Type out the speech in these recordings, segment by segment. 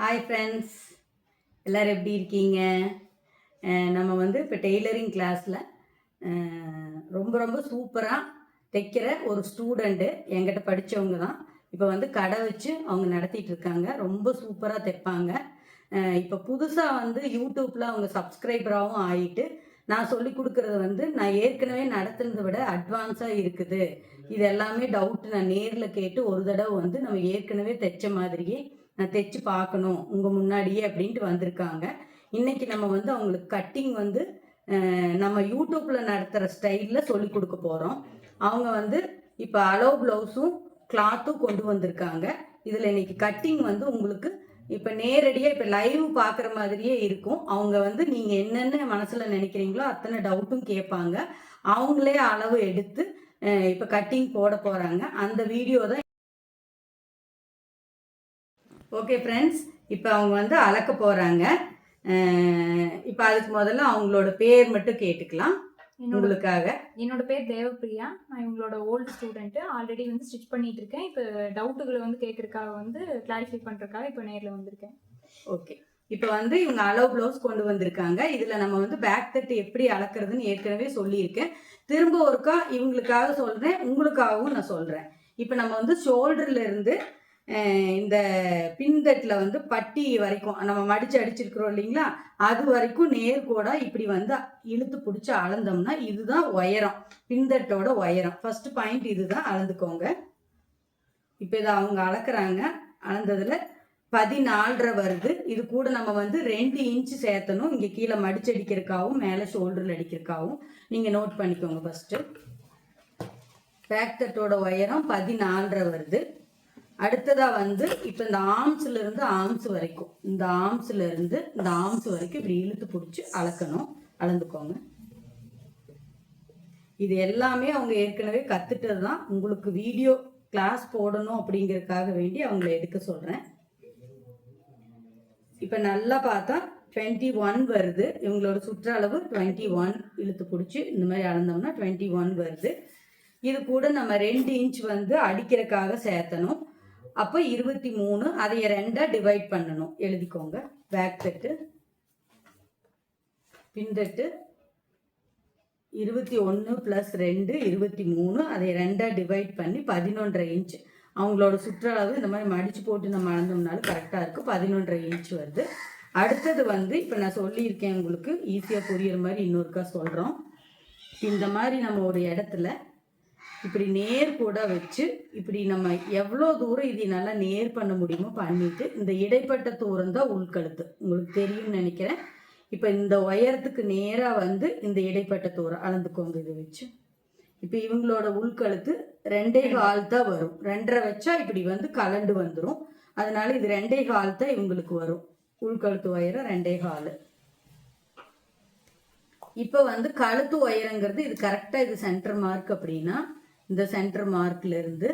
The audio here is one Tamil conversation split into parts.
ஹாய் ஃப்ரெண்ட்ஸ் எல்லோரும் எப்படி இருக்கீங்க? நம்ம வந்து இப்போ டெய்லரிங் கிளாஸில் ரொம்ப ரொம்ப சூப்பராக தைக்கிற ஒரு ஸ்டூடெண்ட்டு என்கிட்ட படித்தவங்க தான். இப்போ வந்து கடை வச்சு அவங்க நடத்திட்டு இருக்காங்க. ரொம்ப சூப்பராக தைப்பாங்க. இப்போ புதுசாக வந்து யூடியூப்பில் அவங்க சப்ஸ்கிரைபராகவும் ஆகிட்டு நான் சொல்லி கொடுக்குறது வந்து நான் ஏற்கனவே நடத்துனதை விட அட்வான்ஸாக இருக்குது. இது எல்லாமே டவுட் நான் நேரில் கேட்டு ஒரு தடவை வந்து நம்ம ஏற்கனவே தைச்ச மாதிரியே நான் தைச்சு பார்க்கணும் உங்கள் முன்னாடியே அப்படின்ட்டு வந்திருக்காங்க. இன்னைக்கு நம்ம வந்து அவங்களுக்கு கட்டிங் வந்து நம்ம யூடியூப்பில் நடத்துகிற ஸ்டைலில் சொல்லி கொடுக்க போகிறோம் அவங்க வந்து இப்போ அலோ ப்ளவுஸும் கிளாத்தும் கொண்டு வந்திருக்காங்க. இதில் இன்னைக்கு கட்டிங் வந்து உங்களுக்கு இப்போ நேரடியாக இப்போ லைவ் பார்க்குற மாதிரியே இருக்கும். அவங்க வந்து நீங்கள் என்னென்ன மனசில் நினைக்கிறீங்களோ அத்தனை டவுட்டும் கேட்பாங்க. அவங்களே அளவு எடுத்து இப்போ கட்டிங் போட போகிறாங்க அந்த வீடியோ தான் ஓகே ஃப்ரெண்ட்ஸ் இப்போ அவங்க வந்து அளக்க போகிறாங்க இப்போ அதுக்கு முதல்ல அவங்களோட பேர் மட்டும் கேட்டுக்கலாம். உங்களுக்காக. என்னோட பேர் தேவப்பிரியா. நான் இவங்களோட ஓல்டு ஸ்டூடெண்ட்டு ஆல்ரெடி வந்து ஸ்டிச் பண்ணிட்டு இருக்கேன். இப்போ டவுட்டுகளை வந்து கேட்கறதுக்காக வந்து கிளாரிஃபை பண்ணுறதுக்காக இப்போ நேரில் வந்திருக்கேன். ஓகே இப்போ வந்து இவங்க அளவு ப்ளவுஸ் கொண்டு வந்திருக்காங்க. இதில் நம்ம வந்து பேக் தட்டு எப்படி அளக்குறதுன்னு ஏற்கனவே சொல்லியிருக்கேன் திரும்ப ஒருக்கா இவங்களுக்காக சொல்கிறேன் உங்களுக்காகவும் நான் சொல்கிறேன் இப்போ நம்ம வந்து ஷோல்டர்ல இருந்து இந்த பின்தட்டில் வந்து பட்டி வரைக்கும் நம்ம மடித்து அடிச்சிருக்கிறோம் இல்லைங்களா? அது வரைக்கும் நேர்கோடாக இப்படி வந்து இழுத்து பிடிச்சி அளந்தோம்னா இதுதான் உயரம் பின்தட்டோட உயரம். ஃபர்ஸ்ட் பாயிண்ட் இதுதான் அளந்துக்கோங்க. இப்போ இதை அவங்க அளக்குறாங்க. அளந்ததில் பதினாலரை வருது. இது கூட நம்ம வந்து ரெண்டு இன்ச்சு சேர்த்தணும். இங்கே கீழே மடிச்சடிக்கிறதுக்காகவும் மேலே ஷோல்டரில் அடிக்கிறக்காகவும் நீங்கள் நோட் பண்ணிக்கோங்க ஃபஸ்ட்டு பேக் தட்டோட உயரம் பதினாலரை வருது. அடுத்ததாக வந்து இப்போ இந்த ஆர்ம்ஸ்ல இருந்து ஆர்ம்ஸ் வரைக்கும் இந்த ஆர்ம்ஸ்ல இருந்து இந்த ஆர்ம்ஸ் வரைக்கும் இப்படி இழுத்து பிடிச்சி அளக்கணும். அளந்துக்கோங்க. இது எல்லாமே அவங்க ஏற்கனவே கத்துட்டது தான் உங்களுக்கு வீடியோ கிளாஸ் போடணும் அப்படிங்கிறதுக்காக வேண்டி அவங்கள எடுக்க சொல்கிறேன் இப்போ நல்லா பார்த்தா டுவெண்ட்டி ஒன் வருது. இவங்களோட சுற்றளவு டுவெண்ட்டி ஒன் இழுத்து பிடிச்சி இந்த மாதிரி அளந்தோம்னா டுவெண்ட்டி ஒன் வருது. இது கூட நம்ம ரெண்டு இன்ச் வந்து அடிக்கிறக்காக சேர்த்தணும். அப்போ இருபத்தி மூணு அதை ரெண்டாக டிவைட் பண்ணணும். எழுதிக்கோங்க. பேக் தட்டு பின்தட்டு இருபத்தி ஒன்று ப்ளஸ் ரெண்டு இருபத்தி மூணு அதை ரெண்டாக டிவைட் பண்ணி பதினொன்றரை இன்ச் அவங்களோட சுற்றளவு இந்த மாதிரி மடித்து போட்டு நம்ம அளந்தோம்னாலும் கரெக்டாக இருக்கும். பதினொன்றரை இன்ச் வருது. அடுத்தது வந்து இப்போ நான் சொல்லியிருக்கேன் உங்களுக்கு. ஈஸியாக புரியுற மாதிரி இன்னொருக்கா சொல்கிறோம் இந்த மாதிரி நம்ம ஒரு இடத்துல இப்படி நேர் கூட வச்சு இப்படி நம்ம எவ்வளோ தூரம் இது நல்லா நேர் பண்ண முடியுமோ பண்ணிட்டு இந்த இடைப்பட்ட தூரம் தான் உள்கழுத்து உங்களுக்கு தெரியும்னு நினைக்கிறேன். இப்போ இந்த உயரத்துக்கு நேராக வந்து இந்த இடைப்பட்ட தூரம் அளந்துக்கோங்க இதை வச்சு. இப்போ இவங்களோட உள்கழுத்து ரெண்டே கால் தான் வரும். ரெண்டரை வச்சா இப்படி வந்து கலண்டு வந்துடும் அதனால இது ரெண்டே கால் தான் இவங்களுக்கு வரும். உள்கழுத்து உயரம் ரெண்டே கால். இப்போ வந்து கழுத்து உயரங்கிறது இது கரெக்டாக இது சென்டர் மார்க் அப்படின்னா இந்த சென்டர் மார்க்ல இருந்து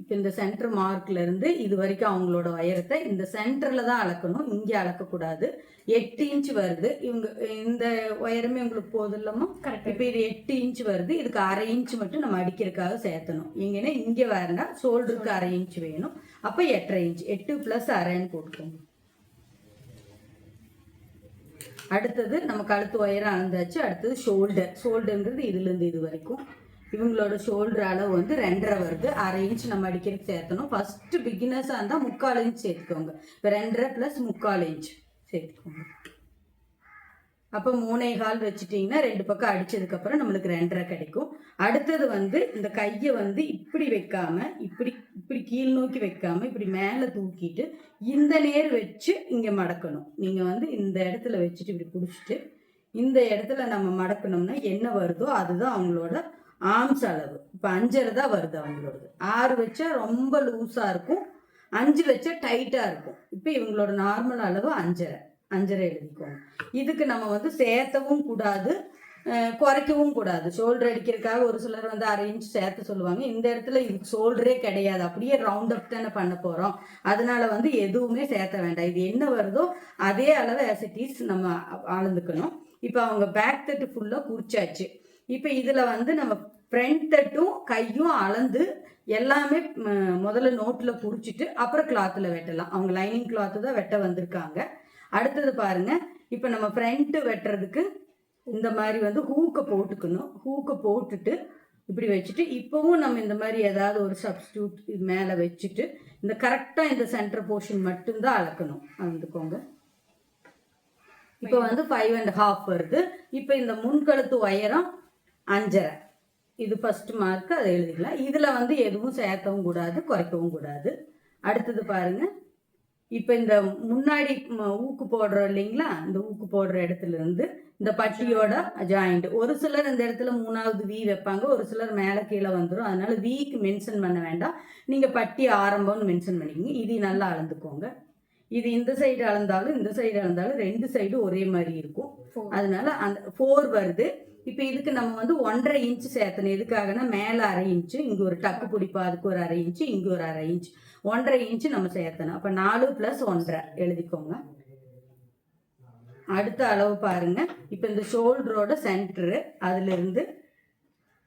இப்போ இந்த சென்டர் மார்க்ல இருந்து இது வரைக்கும் அவங்களோட உயரத்தை இந்த சென்டர்ல தான் அளக்கணும் இங்கே அளக்கக்கூடாது. எட்டு இன்ச் வருது இவங்க இந்த உயரமே உங்களுக்கு போதும் இல்லமா இப்போ இது எட்டு இன்ச் வருது இதுக்கு அரை இன்ச் மட்டும் நம்ம அடிக்கிறதுக்காக சேர்த்தணும். இங்கன்னா இங்கே வேண்டாம் ஷோல்டருக்கு அரை இன்ச் வேணும். அப்போ எட்டரை இன்ச் எட்டு ப்ளஸ் அரைன்னு போட்டுக்கோங்க. அடுத்தது நம்ம கழுத்து உயரம் அளந்தாச்சு அடுத்தது ஷோல்டர் ஷோல்டருங்கிறது இதுலேருந்து இது வரைக்கும். இவங்களோட ஷோல்டர் அளவு வந்து ரெண்டரை வருது. அரை இன்ச் நம்ம அடிக்கிறதுக்கு சேர்த்தணும். ஃபர்ஸ்ட் பிகினர்ஸாக இருந்தால் முக்கால் இன்ச் சேர்த்துக்கோங்க. இப்போ ரெண்டரை ப்ளஸ் முக்கால் இன்ச் சேர்த்துக்கோங்க. அப்போ மூணே கால் வச்சுட்டிங்கன்னா ரெண்டு பக்கம் அடித்ததுக்கப்புறம் நம்மளுக்கு ரெண்டரை கிடைக்கும். அடுத்தது வந்து இந்த கையை வந்து இப்படி வைக்காம இப்படி கீழ் நோக்கி வைக்காம இப்படி மேலே தூக்கிட்டு இந்த நேர் வச்சு இங்கே மடக்கணும். நீங்கள் வந்து இந்த இடத்துல வச்சுட்டு இப்படி பிடிச்சிட்டு இந்த இடத்துல நம்ம மடக்கணும்னா என்ன வருதோ அதுதான் அவங்களோட ஆம்ஸ் அளவு. இப்போ அஞ்சரை தான் வருது அவங்களோடது. ஆறு வச்சா ரொம்ப லூஸாக இருக்கும். அஞ்சு வச்சா டைட்டாக இருக்கும். இப்போ இவங்களோட நார்மல் அளவு அஞ்சரை. அஞ்சரை எழுதிக்கோங்க. இதுக்கு நம்ம வந்து சேர்த்தவும் கூடாது. குறைக்கவும் கூடாது. ஷோல்டர் அடிக்கிறதுக்காக ஒரு சிலர் வந்து அரை இன்ச் சேர்த்து சொல்லுவாங்க. இந்த இடத்துல இதுக்கு ஷோல்டரே கிடையாது. அப்படியே ரவுண்ட் அப் தானே பண்ண போகிறோம் அதனால வந்து எதுவுமே சேர்த்த வேண்டாம். இது என்ன வருதோ அதே அளவு as நம்ம ஆழ்ந்துக்கணும். அளந்துக்கணும் இப்போ அவங்க பேக் தட்டு ஃபுல்லாக குறிச்சாச்சு இப்போ இதில் வந்து நம்ம ஃப்ரண்ட் தட்டும் கையும் அளந்து எல்லாமே முதல்ல நோட்டில் குறிச்சிட்டு அப்புறம் கிளாத்தில் வெட்டலாம். அவங்க லைனிங் கிளாத்து தான் வெட்ட வந்திருக்காங்க. அடுத்தது பாருங்க. இப்போ நம்ம ஃப்ரண்ட்டு வெட்டுறதுக்கு இந்த மாதிரி வந்து ஹூக்கை போட்டுக்கணும். ஹூக்கை போட்டுட்டு இப்படி வச்சுட்டு இப்போவும் நம்ம இந்த மாதிரி ஏதாவது ஒரு சப்ஸ்டியூட் இது மேலே வச்சுட்டு இந்த கரெக்டாக இந்த சென்டர் போர்ஷன் மட்டும்தான் அளக்கணும். வந்துக்கோங்க. இப்போ வந்து ஃபைவ் அண்ட் ஹாஃப் வருது. இப்போ இந்த முன்கழுத்து உயரம் அஞ்சரை. இது ஃபர்ஸ்ட் மார்க் அதை எழுதிக்கலாம். இதில் வந்து எதுவும் சேர்க்கவும் கூடாது குறைக்கவும் கூடாது. அடுத்தது பாருங்கள் இப்போ இந்த முன்னாடி ஊக்கு போடுறோம் இல்லைங்களா? இந்த ஊக்கு போடுற இடத்துல இருந்து இந்த பட்டியோட ஜாயிண்ட் ஒரு சிலர் இந்த இடத்துல மூணாவது வி வைப்பாங்க. ஒரு சிலர் மேலே கீழே வந்துடும் அதனால விக்கு மென்ஷன் பண்ண வேண்டாம். நீங்கள் பட்டி ஆரம்பம்னு மென்ஷன் பண்ணிக்கோங்க. இது நல்லா அளந்துக்கோங்க. இது இந்த சைடு அளந்தாலும் இந்த சைடு அளந்தாலும் ரெண்டு சைடு ஒரே மாதிரி இருக்கும். அதனால அந்த ஃபோர் வருது. இப்போ இதுக்கு நம்ம வந்து ஒன்றரை இன்ச்சு சேர்த்தணும். எதுக்காகனா மேலே அரை இன்ச்சு இங்கே ஒரு டக்கு பிடிப்பா அதுக்கு ஒரு அரை இன்ச்சு இங்கே ஒரு அரை இன்ச் ஒன்றரை இன்ச்சு நம்ம சேர்த்தணும். அப்போ நாலு ப்ளஸ் ஒன்றரை எழுதிக்கோங்க. அடுத்த அளவு பாருங்க. இப்போ இந்த ஷோல்டரோட சென்டரு அதிலிருந்து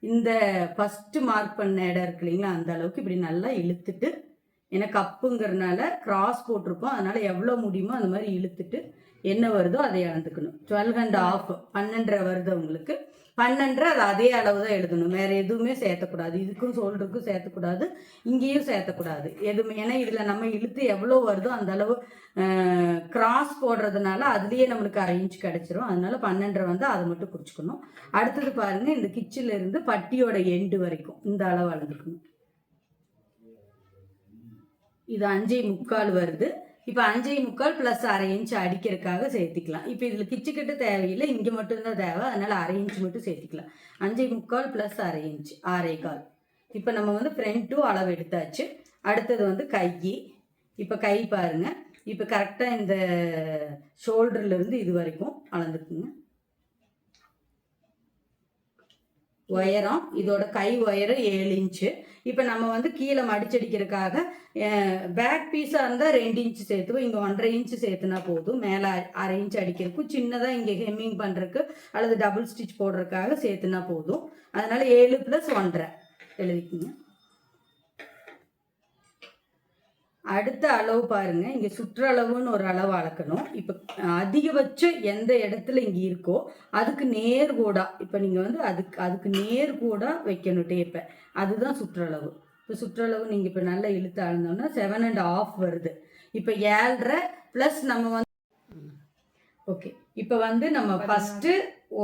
இந்த ஃபஸ்ட்டு மார்க் பண்ண இடம் இருக்கு இல்லைங்களா அந்த அளவுக்கு இப்படி நல்லா இழுத்துட்டு எனக்கு கப்புங்கிறதுனால கிராஸ் போட்டிருப்போம். அதனால் எவ்வளோ முடியுமோ அந்த மாதிரி இழுத்துட்டு என்ன வருதோ அதை இழந்துக்கணும் டுவெல் அண்ட் ஆஃப் பன்னெண்டரை வருது உங்களுக்கு. பன்னெண்டு அது அதே அளவு தான் எழுதணும். வேற எதுவுமே சேர்த்தக்கூடாது. இதுக்கும் சோல்டருக்கும் சேர்த்தக்கூடாது. இங்கேயும் சேர்த்தக்கூடாது. எதுவுமே. ஏன்னா இதில் நம்ம இழுத்து எவ்வளோ வருதோ அந்த அளவு கிராஸ் போடுறதுனால அதுலேயே நம்மளுக்கு அரை இன்ச் கிடைச்சிரும். அதனால பன்னெண்டரை வந்து அதை மட்டும் குறிச்சுக்கணும். அடுத்தது பாருங்க இந்த கிச்சில இருந்து பட்டியோட எண்டு வரைக்கும் இந்த அளவு அளந்துக்கணும். இது அஞ்சே முக்கால் வருது. இப்போ அஞ்சே முக்கால் ப்ளஸ் அரை இன்ச் அடிக்கிறதுக்காக சேர்த்துக்கலாம். இப்போ இதில் கிச்சுக்கிட்ட தேவையில்லை இங்கே மட்டும்தான் தேவை. அதனால் அரை இன்ச் மட்டும் சேர்த்திக்கலாம். அஞ்சே முக்கால் ப்ளஸ் அரை இன்ச் ஆறே கால். இப்போ நம்ம வந்து ஃப்ரண்ட்டும் அளவு எடுத்தாச்சு. அடுத்தது வந்து கை. இப்போ கை பாருங்க. இப்போ கரெக்டாக இந்த ஷோல்டர்லேருந்து இது வரைக்கும் அளந்துக்குங்க. உயரம் இதோட கை உயரம் ஏழு இன்ச்சு. இப்போ நம்ம வந்து கீழே மடிச்சடிக்கிறதுக்காக பேக் பீஸாக இருந்தால் ரெண்டு இன்ச்சு சேர்த்துவோம் இங்கே ஒன்றரை இன்ச்சு சேர்த்துனா போதும். மேலே அரை இன்ச் அடிக்கிறதுக்கும் சின்னதாக இங்கே ஹெம்மிங் பண்ணுறதுக்கு அல்லது டபுள் ஸ்டிச் போடுறதுக்காக சேர்த்துனா போதும். அதனால ஏழு ப்ளஸ் ஒன்றரை. எழுதிக்கிங்க. அடுத்த அளவு பாருங்க. இங்க சுற்றளவுன்னு ஒரு அளவு அளக்கணும். இப்ப அதிகபட்சம் எந்த இடத்துல இங்க இருக்கோ அதுக்கு நேர் கோடா இப்ப நீங்க வந்து அதுக்கு அதுக்கு நேர் கோடா வைக்கணும் டேப்பை அதுதான் சுற்றளவு. இப்போ சுற்றளவு நீங்க இப்ப நல்லா இழுத்து அளந்தோம்னா செவன் அண்ட் ஆஃப் வருது. இப்ப ஏழரை ப்ளஸ் நம்ம வந்து ஓகே இப்போ வந்து நம்ம ஃபர்ஸ்ட்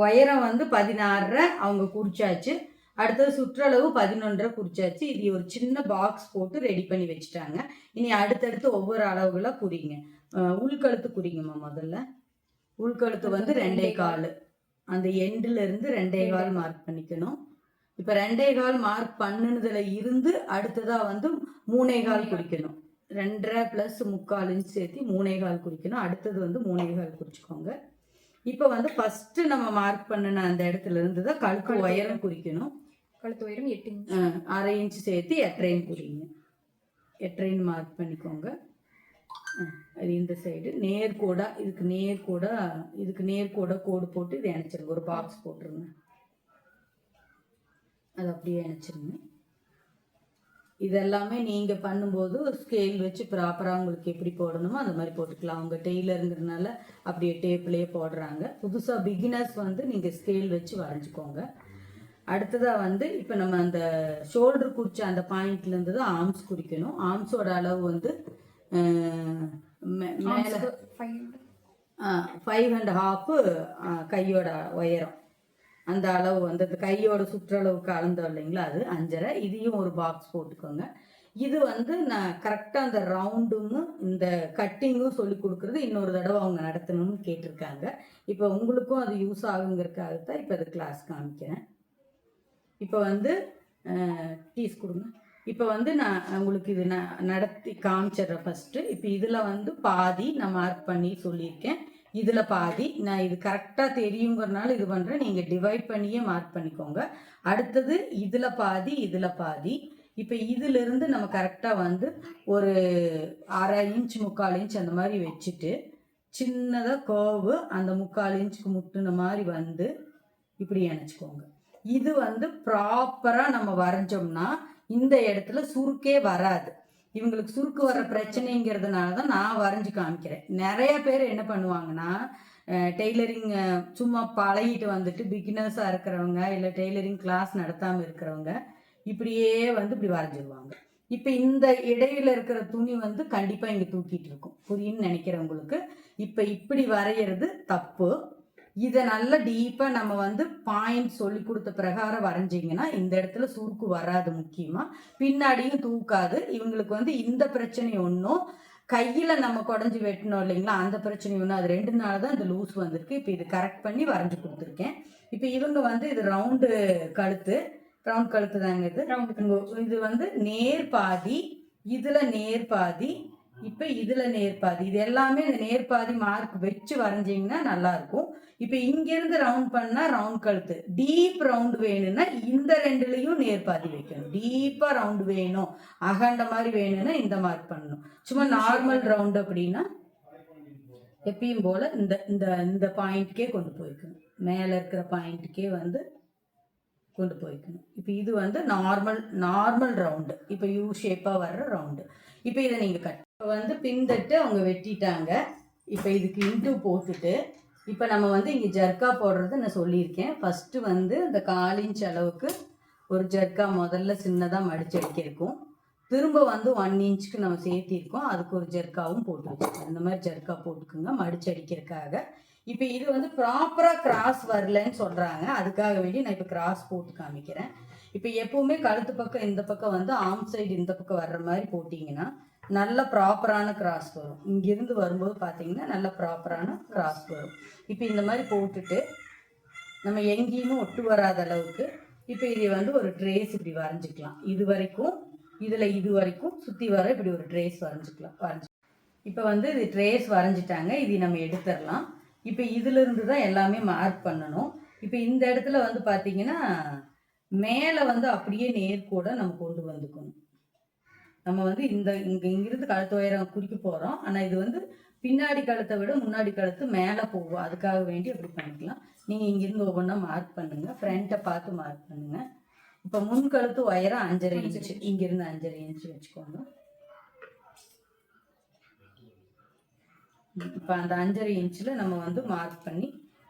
உயரம் வந்து பதினாறரை அவங்க குறிச்சாச்சு. அடுத்தது சுற்றளவு பதினொன்றரை குறிச்சாச்சு. இது ஒரு சின்ன பாக்ஸ் போட்டு ரெடி பண்ணி வச்சுட்டாங்க. இனி அடுத்தடுத்து ஒவ்வொரு அளவுகளா குறிங்க. உள்கழுத்து குறிங்கம்மா முதல்ல. உள்கழுத்து வந்து ரெண்டே கால். அந்த எண்டுல இருந்து ரெண்டே கால் மார்க் பண்ணிக்கணும். இப்போ ரெண்டே கால் மார்க் பண்ணுனதுல இருந்து அடுத்ததா வந்து மூணே கால் குறிக்கணும். ரெண்டரை ப்ளஸ் முக்கால் இன்ச் சேர்த்து மூணே கால் குறிக்கணும். அடுத்தது வந்து மூணே கால் குறிச்சுக்கோங்க. இப்போ வந்து ஃபர்ஸ்ட் நம்ம மார்க் பண்ணின அந்த இடத்துல இருந்து தான் கழுத்து உயரம். குறிக்கணும். கழுத்து உயரம் எட்டு அரை இன்ச் சேர்த்து எட்டரைன்னு குறிங்க. எட்டரைன்னு மார்க் பண்ணிக்கோங்க. அது இந்த சைடு நேர்கோடா இதுக்கு நேர்கோடா இதுக்கு நேர்கோடா கோடு போட்டு இதை இணைச்சிருங்க. ஒரு பாக்ஸ் போட்டுருங்க. அது அப்படியே இணைச்சிருங்க. இதெல்லாமே நீங்கள் பண்ணும்போது ஸ்கேல் வச்சு ப்ராப்பராக உங்களுக்கு எப்படி போடணுமோ அந்த மாதிரி போட்டுக்கலாம். அவங்க டெய்லருங்கிறதுனால அப்படியே டேப்லேயே போடுறாங்க. புதுசாக பிகினர்ஸ் வந்து நீங்கள் ஸ்கேல் வச்சு வரைஞ்சிக்கோங்க. அடுத்ததாக வந்து இப்போ நம்ம அந்த ஷோல்டர் குறிச்ச அந்த பாயிண்ட்லேருந்து தான் ஆர்ம்ஸ் குறிக்கணும் ஆர்ம்ஸோட அளவு வந்து மேலே ஃபைவ் அண்ட் ஹாஃபு கையோட உயரம். அந்த அளவு வந்து அந்த கையோட சுற்றளவுக்கு அளந்தோம் இல்லைங்களா அது? அஞ்சரை. இதையும் ஒரு பாக்ஸ் போட்டுக்கோங்க. இது வந்து நான் கரெக்டாக அந்த ரவுண்டும் இந்த கட்டிங்கும் சொல்லி கொடுக்குறது இன்னொரு தடவை அவங்க நடத்தணும்னு கேட்டிருக்காங்க. இப்போ உங்களுக்கும் அது யூஸ் ஆகுங்கிறதுக்காக தான் இப்போ அது கிளாஸ் காமிக்கிறேன். இப்போ வந்து டீஸ் கொடுங்க. இப்போ வந்து நான் உங்களுக்கு இது நான் நடத்தி காமிச்சிடுறேன் ஃபஸ்ட்டு இப்போ இதில் வந்து பாதி நான் மார்க் பண்ணி சொல்லியிருக்கேன். இதில் பாதி நான் இது கரெக்டாக தெரியுங்கிறனால இது பண்ணுறேன் நீங்கள் டிவைட் பண்ணியே மார்க் பண்ணிக்கோங்க. அடுத்தது இதில் பாதி இதில் பாதி. இப்போ இதிலிருந்து நம்ம கரெக்டாக வந்து ஒரு அரை இன்ச் முக்கால் இன்ச் அந்த மாதிரி வச்சுட்டு சின்னதாக கோவு அந்த முக்கால் இன்ச்சுக்கு முட்டுன மாதிரி வந்து இப்படி இணைச்சிக்கோங்க. இது வந்து ப்ராப்பராக நம்ம வரைஞ்சோம்னா இந்த இடத்துல சுருக்கே வராது. இவங்களுக்கு சுருக்கு வர பிரச்சனைங்கிறதுனால தான் நான் வரைஞ்சு காமிக்கிறேன். நிறைய பேர் என்ன பண்ணுவாங்கன்னா டெய்லரிங் சும்மா பழகிட்டு வந்துட்டு பிகினர்ஸாக இருக்கிறவங்க இல்லை டெய்லரிங் கிளாஸ் நடத்தாமல் இருக்கிறவங்க இப்படியே வந்து இப்படி வரைஞ்சிருவாங்க. இப்போ இந்த இடையில இருக்கிற துணி வந்து கண்டிப்பாக இங்கே தூக்கிட்டு இருக்கும். புரியுன்னு நினைக்கிறவங்களுக்கு இப்போ இப்படி வரைகிறது தப்பு. இதை நல்லா டீப்பாக நம்ம வந்து பாயிண்ட் சொல்லி கொடுத்த பிரகாரம் வரைஞ்சிங்கன்னா இந்த இடத்துல சுருக்கு வராது முக்கியமாக பின்னாடியும் தூக்காது. இவங்களுக்கு வந்து இந்த பிரச்சனை ஒன்றும் கையில் நம்ம குடஞ்சி வெட்டணும் இல்லைங்களா? அந்த பிரச்சனை ஒன்றும் அது ரெண்டு நாள் தான் இந்த லூஸ் வந்திருக்கு. இப்போ இது கரெக்ட் பண்ணி வரைஞ்சி கொடுத்துருக்கேன். இப்போ இவங்க வந்து இது ரவுண்டு கழுத்து. ரவுண்ட் கழுத்து தாங்க இது ரவுண்டு இது வந்து நேர் பாதி. இதுல நேர் பாதி. இப்ப இதுல நேர் பாதி இது எல்லாமே இந்த நேர் பாதி மார்க் வச்சு வரைஞ்சிங்கன்னா நல்லா இருக்கும் இப்ப இங்க இருந்து ரவுண்ட் பண்ணா ரவுண்ட் கழுத்து. டீப் ரவுண்ட் வேணும்னா இந்த ரெண்டுலயும் நேர் பாதி வைக்கணும் டீப்பா ரவுண்ட் வேணும். அகண்ட மாதிரி வேணும்னா இந்த மார்க் பண்ணணும். சும்மா நார்மல் ரவுண்ட் அப்படின்னா எப்பயும் போல இந்த இந்த இந்த பாயிண்ட்கே கொண்டு போய்க்கணும். மேல இருக்கிற பாயிண்ட்டுக்கே வந்து கொண்டு போய்க்கணும். இப்போ இது வந்து நார்மல் நார்மல் ரவுண்டு இப்போ யூ ஷேப்பாக வர்ற ரவுண்டு இப்போ இதை நீங்கள் கட் இப்போ வந்து பின்தட்டு அவங்க வெட்டிட்டாங்க. இப்போ இதுக்கு இன்ட்டு போட்டுட்டு இப்போ நம்ம வந்து இங்கே ஜர்க்கா போடுறது நான் சொல்லியிருக்கேன். ஃபஸ்ட்டு வந்து இந்த கால் இன்ச் அளவுக்கு ஒரு ஜர்க்கா முதல்ல சின்னதாக மடிச்சு அடிக்கிருக்கும் திரும்ப வந்து ஒன் இன்ச்சுக்கு நம்ம சேர்த்திருக்கோம். அதுக்கு ஒரு ஜர்க்காவும் போட்டு வச்சுருக்கோம். இந்த மாதிரி ஜர்க்கா போட்டுக்குங்க மடிச்சு அடிக்கிறதுக்காக. இப்போ இது வந்து ப்ராப்பராக கிராஸ் வரலன்னு சொல்கிறாங்க அதுக்காக வேண்டி நான் இப்போ கிராஸ் போட்டு காமிக்கிறேன். இப்போ எப்பவுமே கழுத்து பக்கம் இந்த பக்கம் வந்து ஆம் சைடு இந்த பக்கம் வர்ற மாதிரி போட்டிங்கன்னா நல்ல ப்ராப்பரான கிராஸ் வரும். இங்கிருந்து வரும்போது பார்த்தீங்கன்னா நல்ல ப்ராப்பரான கிராஸ் வரும். இப்போ இந்த மாதிரி போட்டுட்டு நம்ம எங்கேயுமே ஒட்டு வராத அளவுக்கு இப்போ இதை வந்து ஒரு ட்ரேஸ் இப்படி வரைஞ்சிக்கலாம். இது வரைக்கும் இதில் இது வரைக்கும் சுற்றி வர இப்படி ஒரு ட்ரேஸ் வரைஞ்சிக்கலாம். வரைஞ்சி இப்போ வந்து இது ட்ரேஸ் வரைஞ்சிட்டாங்க இது நம்ம எடுத்துடலாம். இப்போ இதிலிருந்து தான் எல்லாமே மார்க் பண்ணணும். இப்போ இந்த இடத்துல வந்து பார்த்தீங்கன்னா மேலே வந்து அப்படியே நேர்கூட நம்ம கொண்டு வந்துக்கணும். நம்ம வந்து இந்த இங்கே இங்கிருந்து கழுத்து உயரம் குறிக்க போகிறோம் ஆனால் இது வந்து பின்னாடி கழுத்தை விட முன்னாடி கழுத்து மேலே போகும். அதுக்காக வேண்டி அப்படி பண்ணிக்கலாம். நீங்கள் இங்கிருந்து ஒவ்வொன்றா மார்க் பண்ணுங்கள் ஃப்ரண்ட்டை பார்த்து மார்க் பண்ணுங்கள் இப்போ முன் கழுத்து உயரம் அஞ்சரை இன்ச்சு இங்கிருந்து அஞ்சரை இன்ச்சு வச்சுக்கோங்க. இப்போ அந்த அஞ்சரை இன்ச்சில் நம்ம வந்து மார்க் பண்ணி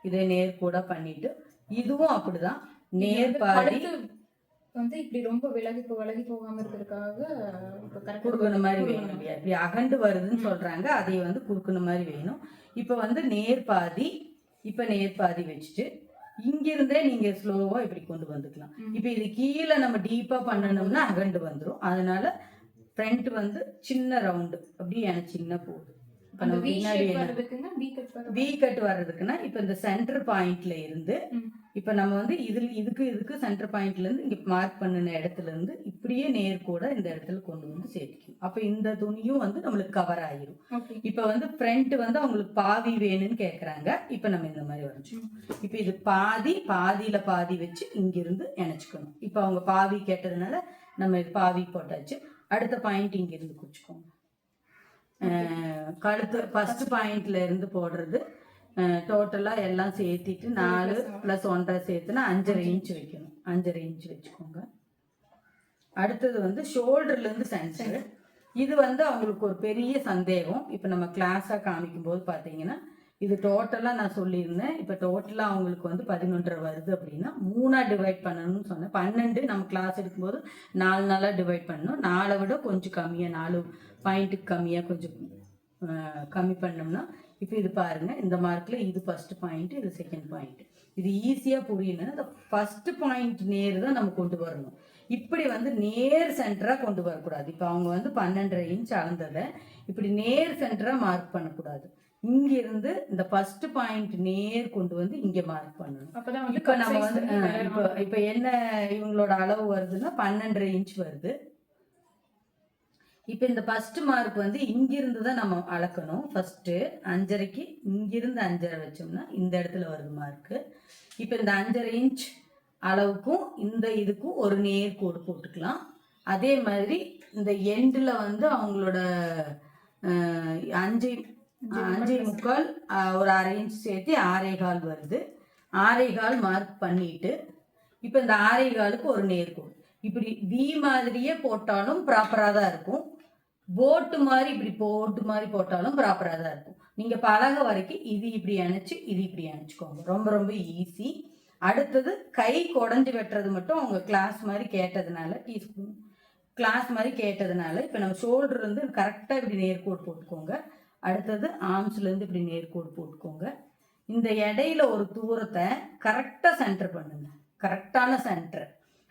இதை நேர்கூட பண்ணிட்டு இதுவும் அப்படிதான். நேர் பாதி வந்து இப்படி ரொம்ப விலகி விலகி போகாம இருக்கிறதுக்காக இப்போ குறுக்குன மாதிரி வேணும். இல்லையா இப்படி அகண்டு வருதுன்னு சொல்றாங்க. அதை வந்து குறுக்குன மாதிரி வேணும். இப்போ வந்து நேர் பாதி இப்போ நேர் பாதி வச்சுட்டு இங்கிருந்தே நீங்க ஸ்லோவா இப்படி கொண்டு வந்துக்கலாம். இப்போ இது கீழே நம்ம டீப்பா பண்ணணும்னா அகண்டு வந்துரும். அதனால ஃப்ரண்ட் வந்து சின்ன ரவுண்டு அப்படியே எனச்சிங்கன்னா போதும் இப்போ அந்த நம்ம வி பின்னாடி கட் வர்றதுக்குன்னா இப்போ இந்த சென்டர் பாயிண்ட்ல இருந்து. இப்போ நம்ம வந்து இதில் இதுக்கு இதுக்கு சென்டர் பாயிண்ட்ல இருந்து இங்க மார்க் பண்ணின இடத்துல இருந்து இப்படியே நேர் கூட இந்த இடத்துல கொண்டு வந்து சேர்த்துக்கணும். அப்போ இந்த துணியும் வந்து நம்மளுக்கு கவர் ஆயிரும் ஓகே இப்போ வந்து ஃப்ரண்ட் வந்து அவங்களுக்கு பாதி வேணும்னு கேட்குறாங்க இப்போ நம்ம இந்த மாதிரி வரைஞ்சோம் இப்போ இது பாதி பாதியில பாதி வச்சு இங்கிருந்து இணைச்சிக்கணும். இப்போ அவங்க பாதி கேட்டதுனால நம்ம இது பாதி போட்டாச்சு. அடுத்த பாயிண்ட் இங்கிருந்து குறிச்சுக்கோங்க கழுத்து ஃபர்ஸ்ட் பாயிண்ட்ல இருந்து போடுறது டோட்டலாக எல்லாம் சேர்த்திட்டு நாலு ப்ளஸ் ஒன்றரை சேர்த்துனா அஞ்சரை இன்ச் வைக்கணும். அஞ்சரை இன்ச் வச்சுக்கோங்க. அடுத்தது வந்து ஷோல்டர்லேருந்து சென்டர் இது வந்து அவங்களுக்கு ஒரு பெரிய சந்தேகம். இப்போ நம்ம கிளாஸாக காமிக்கும் போது பார்த்தீங்கன்னா இது டோட்டலாக நான் சொல்லியிருந்தேன். இப்போ டோட்டலாக அவங்களுக்கு வந்து பதினொன்றரை வருது அப்படின்னா மூணாக டிவைட் பண்ணணும்னு சொன்னேன். பன்னெண்டு நம்ம கிளாஸ் எடுக்கும்போது நாலு நாளாக டிவைட் பண்ணணும். நாலை விட கொஞ்சம் கம்மியாக நாலு பாயிண்ட்டுக்கு கம்மியாக கொஞ்சம் கம்மி பண்ணோம்னா இப்போ இது பாருங்க இந்த மார்க்கில் இது ஃபர்ஸ்ட் பாயிண்ட் இது செகண்ட் பாயிண்ட் இது ஈஸியாக புரியணும்னா இந்த ஃபர்ஸ்ட் பாயிண்ட் நேர் தான் நம்ம கொண்டு வரணும். இப்படி வந்து நேர் சென்டராக கொண்டு வரக்கூடாது. இப்போ அவங்க வந்து பன்னெண்டரை இன்ச் அளந்ததை இப்படி நேர் சென்டராக மார்க் பண்ணக்கூடாது. இங்கிருந்து இந்த ஃபர்ஸ்ட் பாயிண்ட் நேர் கொண்டு வந்து இங்கே மார்க் பண்ணணும். அப்பதான் வந்து இப்போ நம்ம வந்து இப்போ இப்போ என்ன இவங்களோட அளவு வருதுன்னா பன்னெண்டரை இன்ச் வருது. இப்போ இந்த ஃபர்ஸ்ட் மார்க் வந்து இங்கிருந்து தான் நம்ம அளக்கணும். ஃபர்ஸ்ட் அஞ்சரைக்கு இங்கிருந்து அஞ்சரை வச்சோம்னா இந்த இடத்துல வருது மார்க்கு இப்போ இந்த அஞ்சரை இன்ச் அளவுக்கும் இந்த இதுக்கும் ஒரு நேர் கோடு போட்டுக்கலாம். அதே மாதிரி இந்த எண்டில் வந்து அவங்களோட அஞ்சு அஞ்சே முக்கால் ஒரு அரை இன்ச் சேர்த்து ஆறே கால் வருது. ஆறே கால் மார்க் பண்ணிட்டு இப்போ இந்த ஆரே காலுக்கு ஒரு நேர்கோடு இப்படி வி மாதிரியே போட்டாலும் ப்ராப்பராக தான் இருக்கும். போட்டு மாதிரி இப்படி போட்டு மாதிரி போட்டாலும் ப்ராப்பராக தான் இருக்கும். நீங்கள் பழக வரைக்கும் இது இப்படி அணைச்சி இது இப்படி அணைச்சிக்கோங்க. ரொம்ப ரொம்ப ஈஸி அடுத்தது கை குடஞ்சி வெட்டுறது மட்டும் அவங்க கிளாஸ் மாதிரி கேட்டதுனால டீஸ்பூன் கிளாஸ் மாதிரி கேட்டதுனால இப்போ நம்ம ஷோல்டர் வந்து கரெக்டாக இப்படி நேர்கோடு போட்டுக்கோங்க. அடுத்தது ஆர்ம்ஸ்லேருந்து இப்படி நேர்கோடு போட்டுக்கோங்க. இந்த இடையில ஒரு தூரத்தை கரெக்டாக சென்டர் பண்ணுங்க. கரெக்டான சென்டர்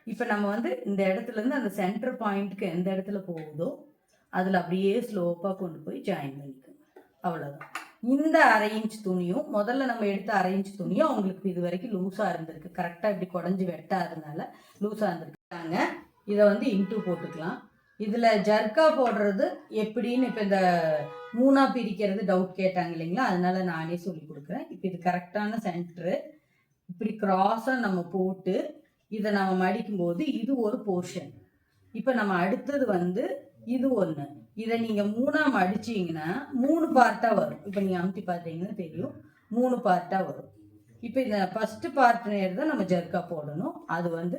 இப்போ நம்ம வந்து இந்த இடத்துலேருந்து அந்த சென்டர் பாயிண்ட்டுக்கு எந்த இடத்துல போகுதோ அதில் அப்படியே ஸ்லோப்பாக கொண்டு போய் ஜாயின் பண்ணிக்கோங்க. அவ்வளோதான் இந்த அரை இன்ச் துணியும் முதல்ல நம்ம எடுத்த அரை இன்ச் துணியும் அவங்களுக்கு இது வரைக்கும் லூஸாக இருந்திருக்கு. கரெக்டாக இப்படி குடஞ்சி வெட்டாததுனால லூஸாக இருந்திருக்காங்க. இதை வந்து இன்ட்டு போட்டுக்கலாம். இதில் ஜர்க்கா போடுறது எப்படின்னு இப்போ இந்த மூணாக பிரிக்கிறது டவுட் கேட்டாங்க இல்லைங்களா? அதனால நானே சொல்லி கொடுக்குறேன். இப்போ இது கரெக்டான சென்டரு இப்படி கிராஸாக நம்ம போட்டு இதை நம்ம மடிக்கும்போது இது ஒரு போர்ஷன் இப்போ நம்ம அடுத்தது வந்து இது ஒன்று இதை நீங்கள் மூணாக மடிச்சீங்கன்னா மூணு பார்ட்டாக வரும். இப்போ நீங்கள் அமுத்தி பார்த்தீங்கன்னா தெரியும். மூணு பார்ட்டாக வரும். இப்போ இந்த ஃபஸ்ட்டு பார்ட் நேர் தான் நம்ம ஜர்க்கா போடணும். அது வந்து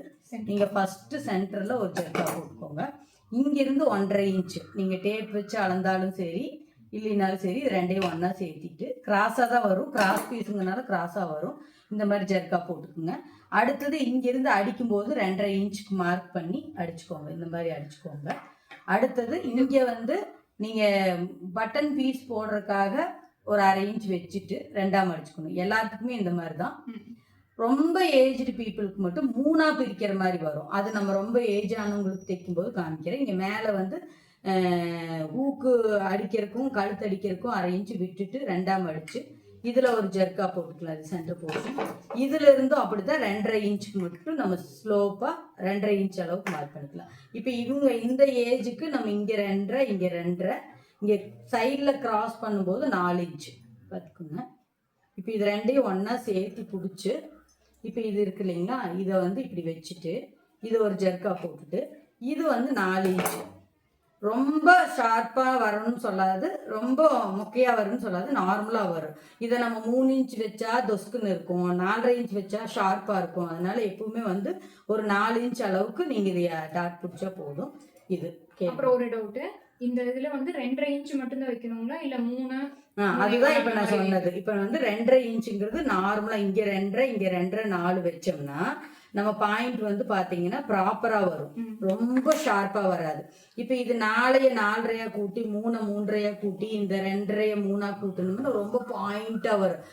நீங்கள் ஃபஸ்ட்டு சென்டரில் ஒரு ஜர்க்கா போட்டுக்கோங்க. இங்கிருந்து ஒன்றரை இன்ச்சு நீங்கள் டேப் வச்சு அளந்தாலும் சரி இல்லைனாலும் சரி இது ரெண்டையும் ஒன்றா சேர்த்திட்டு கிராஸாக தான் வரும். கிராஸ் பீஸுங்கனால கிராஸாக வரும். இந்த மாதிரி ஜர்க்கா போட்டுக்குங்க. அடுத்தது இங்கிருந்து அடிக்கும்போது ரெண்டரை இன்ச்சுக்கு மார்க் பண்ணி அடிச்சுக்கோங்க. இந்த மாதிரி அடிச்சுக்கோங்க. அடுத்தது இங்கே வந்து நீங்கள் பட்டன் பீஸ் போடுறதுக்காக ஒரு அரை இன்ச் வச்சுட்டு ரெண்டாம் அடிச்சுக்கணும். எல்லாத்துக்குமே இந்த மாதிரி தான் ரொம்ப ஏஜ்டு பீப்புளுக்கு மட்டும் மூணா பிரிக்கிற மாதிரி வரும். அது நம்ம ரொம்ப ஏஜ் ஆனவங்களுக்கு தைக்கும்போது காமிக்கிறேன். இங்கே மேலே வந்து ஊக்கு அடிக்கிறதுக்கும் கழுத்து அடிக்கிறதுக்கும் அரை இன்ச்சு விட்டுட்டு ரெண்டாம் அடிச்சு இதில் ஒரு ஜெர்க்கா போட்டுக்கலாம் அது சென்டர் போட்டு. இதில் இருந்தும் அப்படிதான் ரெண்டரை இன்ச்சுக்கு மட்டும் நம்ம ஸ்லோப்பாக ரெண்டரை இன்ச் அளவுக்கு மார்க் பண்ணிக்கலாம். இப்போ இவங்க இந்த ஏஜுக்கு நம்ம இங்கே ரெண்டரை இங்கே ரெண்டரை இங்கே சைடில் கிராஸ் பண்ணும்போது நாலு இன்ச்சு பார்த்துக்கோங்க. இப்போ இது ரெண்டையும் ஒன்றா சேர்த்து பிடிச்சி இப்போ இது இருக்கு இல்லைங்களா? இதை வந்து இப்படி வச்சுட்டு இது ஒரு ஜெர்க்கா போட்டுட்டு இது வந்து நாலு இன்ச்சு ரொம்ப ஷார்ப்பாக வரணும்னு சொல்லாது ரொம்ப மொக்கையாக வரும்னு சொல்லாது நார்மலாக வரும். இதை நம்ம மூணு இன்ச் வச்சா தொஸ்குன்னு இருக்கும் நாலரை இன்ச் வச்சா ஷார்ப்பாக இருக்கும். அதனால எப்பவுமே வந்து ஒரு நாலு இன்ச் அளவுக்கு நீங்கள் இதை டாட் பிடிச்சா போதும். இது அப்புறம் ஒரு டவுட் இந்த இதுல வந்து ரெண்டரை இன்ச் மட்டும்தான் வைக்கணுங்களா? இல்ல மூணு? அதுதான் இப்போ நான் சொன்னது. இப்போ வந்து ரெண்டரை இன்ச்சுங்கிறது நார்மலாக இங்கே ரெண்டரை இங்கே ரெண்டரை நாலு வச்சோம்னா நம்ம பாயிண்ட் வந்து பார்த்தீங்கன்னா ப்ராப்பராக வரும். ரொம்ப ஷார்ப்பாக வராது. இப்போ இது நாளைய நாலரையா கூட்டி மூணை மூன்றரையா கூட்டி இந்த ரெண்டரைய மூணா கூட்டணும்னா ரொம்ப பாயிண்ட்டாக வரும்.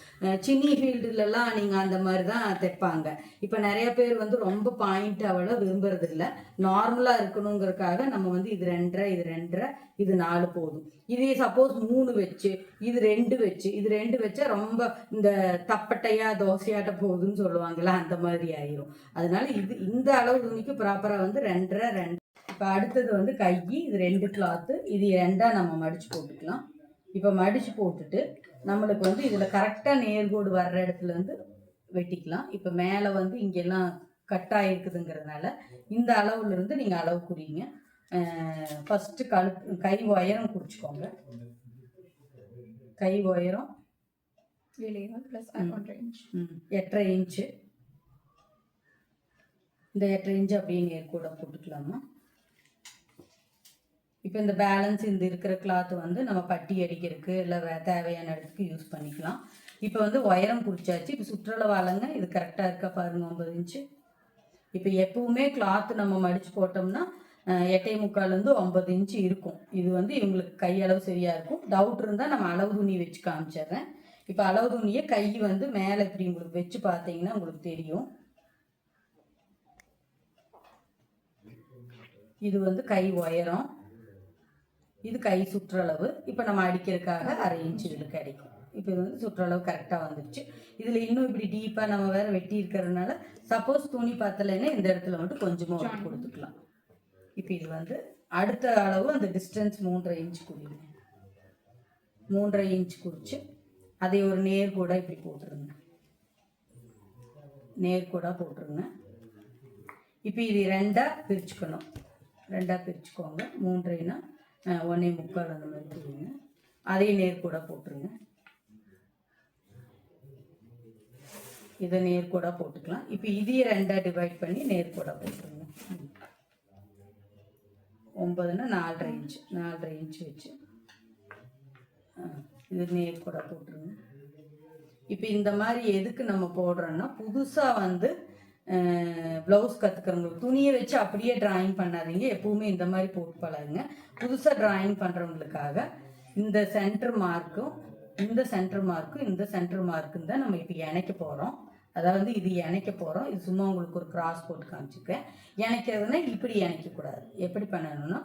சின்னி ஃபீல்டுலலாம் நீங்கள் அந்த மாதிரி தான் தைப்பாங்க. இப்போ நிறைய பேர் வந்து ரொம்ப பாயிண்ட்டாவெல்லாம் விரும்புறது இல்லை. நார்மலாக இருக்கணுங்கிறதுக்காக நம்ம வந்து இது ரெண்டரை இது ரெண்டரை இது நாலு போதும். இதே சப்போஸ் மூணு வச்சு இது ரெண்டு வச்சு இது ரெண்டு வச்சா ரொம்ப இந்த தப்பட்டையா தோசையாட்ட போகுதுன்னு சொல்லுவாங்கல்ல அந்த மாதிரி ஆயிரும். அதனால இது இந்த அளவு துணிக்கு ப்ராப்பராக வந்து ரெண்டரை ரெண்டு. இப்போ அடுத்தது வந்து கை இது ரெண்டு கிளாத்து இது ரெண்டாக நம்ம மடிச்சு போட்டுக்கலாம். இப்போ மடிச்சு போட்டுட்டு நம்மளுக்கு வந்து இதில் கரெக்டாக நேர்கோடு வர்ற இடத்துல இருந்து வெட்டிக்கலாம். இப்போ மேலே வந்து இங்கெல்லாம் கட்டாயிருக்குதுங்கிறதுனால இந்த அளவுல இருந்து நீங்கள் அளவு குறிங்க. ஃபஸ்ட்டு கழு கை உயரம் குறிச்சிக்கோங்க கை உயரம் எட்டரை இன்ச்சு இந்த எட்டரை இன்ச்சு அப்படியே கூட போட்டுக்கலாமா? இப்போ இந்த பேலன்ஸ் இந்த இருக்கிற கிளாத் வந்து நம்ம பட்டி அடிக்கிறதுக்கு இல்லை தேவையான இடத்துக்கு யூஸ் பண்ணிக்கலாம். இப்போ வந்து உயரம் குறிச்சாச்சு இப்போ சுற்றளவு அளங்க இது கரெக்டாக இருக்கா பாருங்க ஒன்பது இன்ச்சு இப்போ எப்பவுமே கிளாத் நம்ம மடிச்சு போட்டோம்னா எட்டே முக்கால்லேருந்து ஒன்பது இன்ச்சு இருக்கும். இது வந்து இவங்களுக்கு கையளவு சரியாக இருக்கும். டவுட் இருந்தால் நம்ம அளவு துணி வச்சு காமிச்சிடுறேன். இப்போ அளவு துணியை கை வந்து மேலே இப்படி உங்களுக்கு வச்சு பார்த்தீங்கன்னா உங்களுக்கு தெரியும். இது வந்து கை உயரம். இது கை சுற்றளவு. இப்போ நம்ம அடிக்கிறதுக்காக அரை இன்ச் இதில் கிடைக்கும். இப்போ இது வந்து சுற்றளவு கரெக்டாக வந்துருச்சு. இதில் இன்னும் இப்படி டீப்பாக நம்ம வேற வெட்டி இருக்கிறதுனால சப்போஸ் துணி பத்தலைன்னா இந்த இடத்துல மட்டும் கொஞ்சமாக கொடுத்துக்கலாம். இப்போ இது வந்து அடுத்த அளவு அந்த டிஸ்டன்ஸ் மூன்றரை இன்ச் குறிங்க மூன்றரை இன்ச் குறிச்சு அதை ஒரு நேர்கோடா இப்படி போட்டுருங்க. நேர்கோடா போட்டுருங்க. இப்போ இது ரெண்டாக பிரிச்சுக்கணும். ரெண்டாக பிரிச்சுக்கோங்க. மூன்றைனா ஒன்றே முக்கால் அந்த மாதிரி போடுங்க அதையும் நேர்கோடா போட்டுருங்க. இதை நேர்கோடாக போட்டுக்கலாம். இப்போ இதையும் ரெண்டாக டிவைட் பண்ணி நேர்கோடாக போட்டுருங்க. ஒம்பதுன்னா நாலரை இன்ச்சு நாலரை இன்ச்சு வச்சு. இது நேர் கூட போட்டுருங்க. இப்போ இந்த மாதிரி எதுக்கு நம்ம போடுறோன்னா புதுசாக வந்து ப்ளவுஸ் கற்றுக்கிறவங்களுக்கு துணியை வச்சு அப்படியே டிராயிங் பண்ணாதீங்க. எப்பவுமே இந்த மாதிரி போட்டு பழகுங்க புதுசாக டிராயிங் பண்ணுறவங்களுக்காக இந்த சென்டர் மார்க்கும் இந்த சென்டர் மார்க்கும் இந்த சென்டர் மார்க்கும் தான் நம்ம இப்போ இணைக்க போகிறோம் அதாவது இது இணைக்க போகிறோம் இது சும்மா உங்களுக்கு ஒரு கிராஸ் போட்டு காமிச்சிருக்கேன். இணைக்கிறதுனா இப்படி இணைக்கக்கூடாது. எப்படி பண்ணணும்னா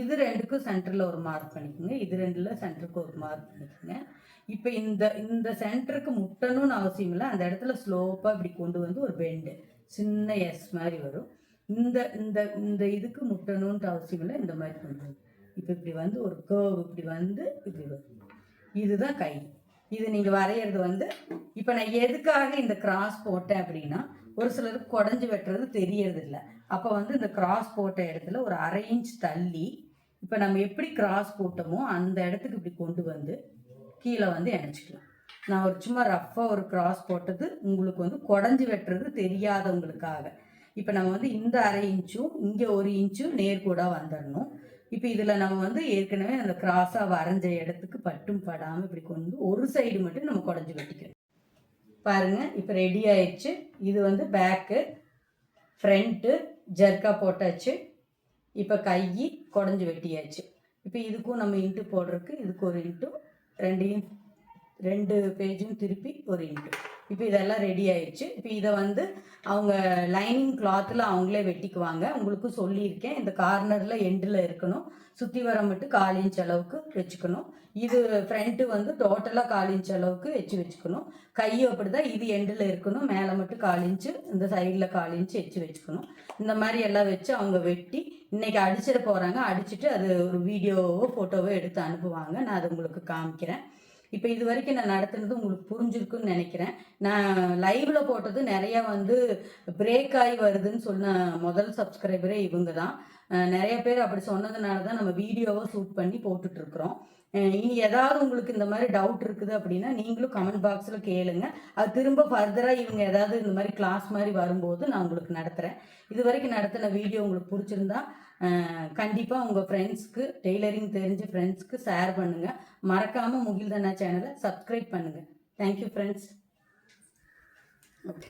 இது ரெண்டுக்கும் சென்டரில் ஒரு மார்க் பண்ணிக்கோங்க. இது ரெண்டில் சென்டருக்கு ஒரு மார்க் பண்ணிக்கோங்க. இப்போ இந்த இந்த சென்டருக்கு முட்டணும்னு அவசியம் இல்லை. அந்த இடத்துல ஸ்லோப்பாக இப்படி கொண்டு வந்து ஒரு பெண்டு சின்ன எஸ் மாதிரி வரும். இந்த இந்த இந்த இதுக்கு முட்டணுன்ற அவசியம் இல்லை. இந்த மாதிரி கொண்டு இப்போ இப்படி வந்து ஒரு கேர்வ் இப்படி வந்து இப்படி வரும். இதுதான் கை. இது நீங்கள் வரைகிறது வந்து இப்போ நான் எதுக்காக இந்த கிராஸ் போட்டேன் அப்படின்னா ஒரு சிலருக்கு குடஞ்சி வெட்டுறது தெரியறது இல்லை அப்போ வந்து இந்த கிராஸ் போட்ட இடத்துல ஒரு அரை இன்ச் தள்ளி இப்போ நம்ம எப்படி கிராஸ் போட்டோமோ அந்த இடத்துக்கு இப்படி கொண்டு வந்து கீழே வந்து இணைச்சிக்கலாம். நான் ஒரு சும்மா ரஃப்பாக ஒரு கிராஸ் போட்டது உங்களுக்கு வந்து குடஞ்சி வெட்டுறது தெரியாதவங்களுக்காக. இப்போ நம்ம வந்து இந்த அரை இன்ச்சும் இங்கே ஒரு இன்ச்சும் நேர்கூடாக வந்துடணும். இப்போ இதில் நம்ம வந்து ஏற்கனவே அந்த கிராஸாக வரைஞ்ச இடத்துக்கு பட்டும் படாமல் இப்படி கொண்டு ஒரு சைடு மட்டும் நம்ம குடஞ்சி வெட்டிக்கணும். பாருங்கள் இப்போ ரெடி ஆயிடுச்சு. இது வந்து பேக்கு ஃப்ரண்ட்டு ஜர்க்கா போட்டாச்சு. இப்போ கை குடஞ்சி வெட்டியாச்சு. இப்போ இதுக்கும் நம்ம இன்ட்டு போடுறதுக்கு இதுக்கு ஒரு இன்ட்டு ரெண்டையும் ரெண்டு பேஜும் திருப்பி ஒரு இன்ட்டு இப்போ இதெல்லாம் ரெடி ஆயிடுச்சு இப்போ இதை வந்து அவங்க லைனிங் கிளாத்தில் அவங்களே வெட்டிக்குவாங்க. உங்களுக்கு சொல்லியிருக்கேன். இந்த கார்னரில் எண்டில் இருக்கணும். சுற்றி வர மட்டும் கால் இன்ச் அளவுக்கு வச்சுக்கணும். இது ஃப்ரண்ட்டு வந்து டோட்டலாக கால் இன்ச் அளவுக்கு வச்சு வச்சுக்கணும். கையும் அப்படி தான் இது எண்டில் இருக்கணும். மேலே மட்டும் கால் இன்ச்சு இந்த சைடில் கால் இன்ச்சு வச்சு வச்சுக்கணும். இந்த மாதிரி எல்லாம் வச்சு அவங்க வெட்டி இன்னைக்கு அடிச்சிட போகிறாங்க அடிச்சுட்டு அது ஒரு வீடியோவோ ஃபோட்டோவோ எடுத்து அனுப்புவாங்க. நான் அது உங்களுக்கு காமிக்கிறேன். இப்போ இது வரைக்கும் நான் நடத்துனது உங்களுக்கு புரிஞ்சிருக்குன்னு நினைக்கிறேன். நான் லைவ்ல போட்டது நிறைய வந்து பிரேக் ஆகி வருதுன்னு சொன்ன முதல் சப்ஸ்கிரைபரே இவங்க தான் நிறைய பேர் அப்படி சொன்னதுனால தான் நம்ம வீடியோவை ஷூட் பண்ணி போட்டுட்டு இருக்கிறோம் இனி ஏதாவது உங்களுக்கு இந்த மாதிரி டவுட் இருக்குது அப்படின்னா நீங்களும் கமெண்ட் பாக்ஸில் கேளுங்க. அது திரும்ப ஃபர்தராக இவங்க ஏதாவது இந்த மாதிரி கிளாஸ் மாதிரி வரும்போது நான் உங்களுக்கு நடத்துகிறேன் இது வரைக்கும் நடத்தின வீடியோ உங்களுக்கு பிடிச்சிருந்தா கண்டிப்பாக உங்கள் ஃப்ரெண்ட்ஸ்க்கு டெய்லரிங் தெரிஞ்ச ஃப்ரெண்ட்ஸ்க்கு ஷேர் பண்ணுங்கள் மறக்காமல் முகில்தனா சேனலை சப்ஸ்கிரைப் பண்ணுங்கள் தேங்க்யூ ஃப்ரெண்ட்ஸ் ஓகே